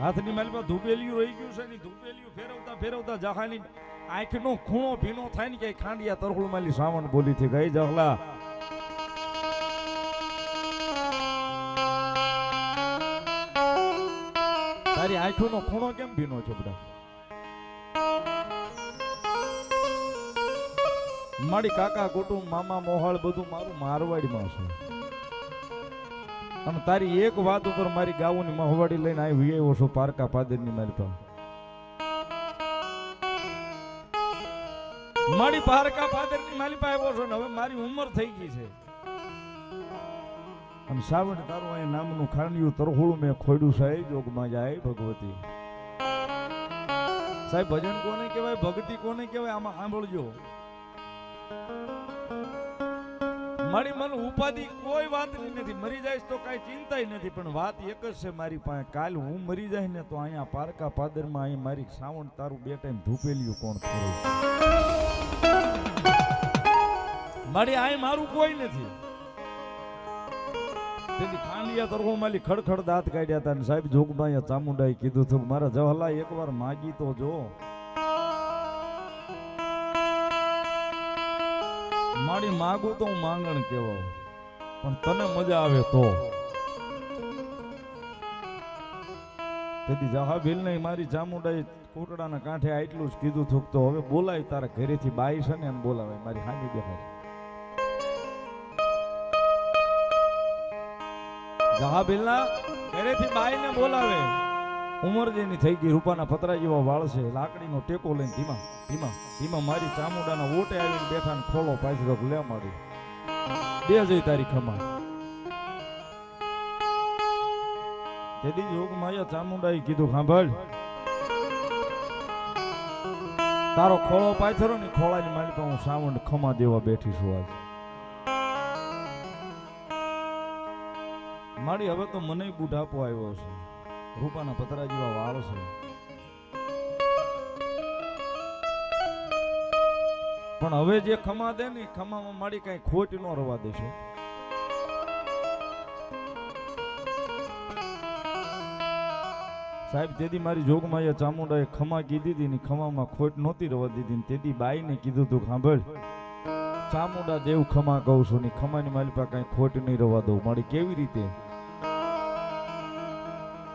હાથની માલમાં ધૂબેલિયું રહી ગયું છે ને ધૂપેલિયું ફેરવતા ફેરવતા જહાની આંખનો ખૂણો ભીનો થાય ને કે ખાંડિયા તરહુળ માલી સાવણ બોલી થી ગઈ જહલા. તારી આંખોનો ખૂણો કેમ ભીનો છે બધા? મારી કાકા કુટુંબ, મામા મોહાળ બધું મારું મારવાડીમાં છે. અને તારી એક વાત ઉપર મારી ગાઉની મહવાડી લઈને આવી એવો છું પારકા પાદરની મારી પાસે. મારી પારકા પાદરની મારી પાસે આવ્યો છો ને, હવે મારી ઉંમર થઈ ગઈ છે. અને સાવણ તારું અહીં નામનું ખાંડિયું તરહોળું મેં ખોડ્યું છે જોગમાં જાય ભગવતી. સાહેબ, ભજન કોને કહેવાય? ભક્તિ કોને કહેવાય? આમાં સાંભળજો. મારી મન ઉપાધિ કોઈ વાતની નથી. મરી જાય તો કાંઈ ચિંતા નથી, પણ વાત એક જ છે મારી પાસે. કાલ હું મરી જાય ને તો અહીંયા પારકા પાદરમાં અહીં મારી સાવણ તારું બે ટાઈમ ધૂપેલિયું કોણ કરે મારી આય મારું કોઈ નથી. તેથી ખાંડિયા તરફો માલી ખડખડ દાંત કાઢ્યા હતા ને સાહેબ જોગમાં ચામુંડાએ કીધું હતું મારા મારા જવાહરલાલ એકવાર માગી તો જો. મારી માગું તો હું માંગણ કેવો, પણ તને મજા આવે તો. તેથી જહાબીલ ને મારી ચામુંડાએ કોટડાના કાંઠે આટલું જ કીધું હતું તો હવે બોલાય તારા ઘરેથી, બાઈ છે ને એમ બોલાવે મારી હામી બેહાડી. જહાબીલના ઘરેથી બાઈને બોલાવે. ઉંમર જેની થઈ ગઈ, રૂપાના પતરા જેવા વાળ છે, લાકડીનો ટેકો લઈને ધીમા ધીમા ધીમા મારી ચામુંડાના ઓટે આવીને બેઠા ને ખોલો પાછી લે મારી. બે જઈ તારી ખમા તેથી જોગ માયા ચામુંડાએ કીધું સાંભળ તારો ખોળો પાથરો ને ખોળાની પાસે હું સાવંડ ખમા દેવા બેઠી છું આજે. મારી હવે તો મને બુઢાપો આવ્યો છે. રૂપાના પતરા જેવા વાળ છે. પણ હવે જે ખમા દે ને ખમામાં મારી કઈ ખોટ ન રવા દેશો સાહેબ, તેથી મારી જોગમાએ ચામુંડાએ ખમા કીધી હતી ને ખમામાં ખોટ નહોતી રવા દીધી ને તેથી બાઈને કીધું તું સાંભળ, ચામુંડા દેવ ખમા કહું છું ને ખમાની મારી પાસે કઈ ખોટ નહીં રવા દઉં. મારી કેવી રીતે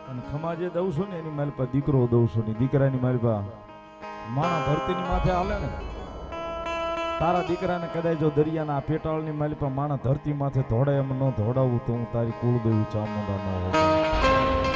અને ખમા જે દઉં છું ને, એની મારી પાસે દીકરો દઉં છું ને, દીકરાની મારી પાસે માણા ધરતીની માથે હાલે ને. તારા દીકરાને કદાચ જો દરિયાના પેટાળની મારી પાસે માણા ધરતી માથે ધોડાય એમ ન ધોડાવું તો હું તારી કુળદેવી ચામુંડા ન હોઉં.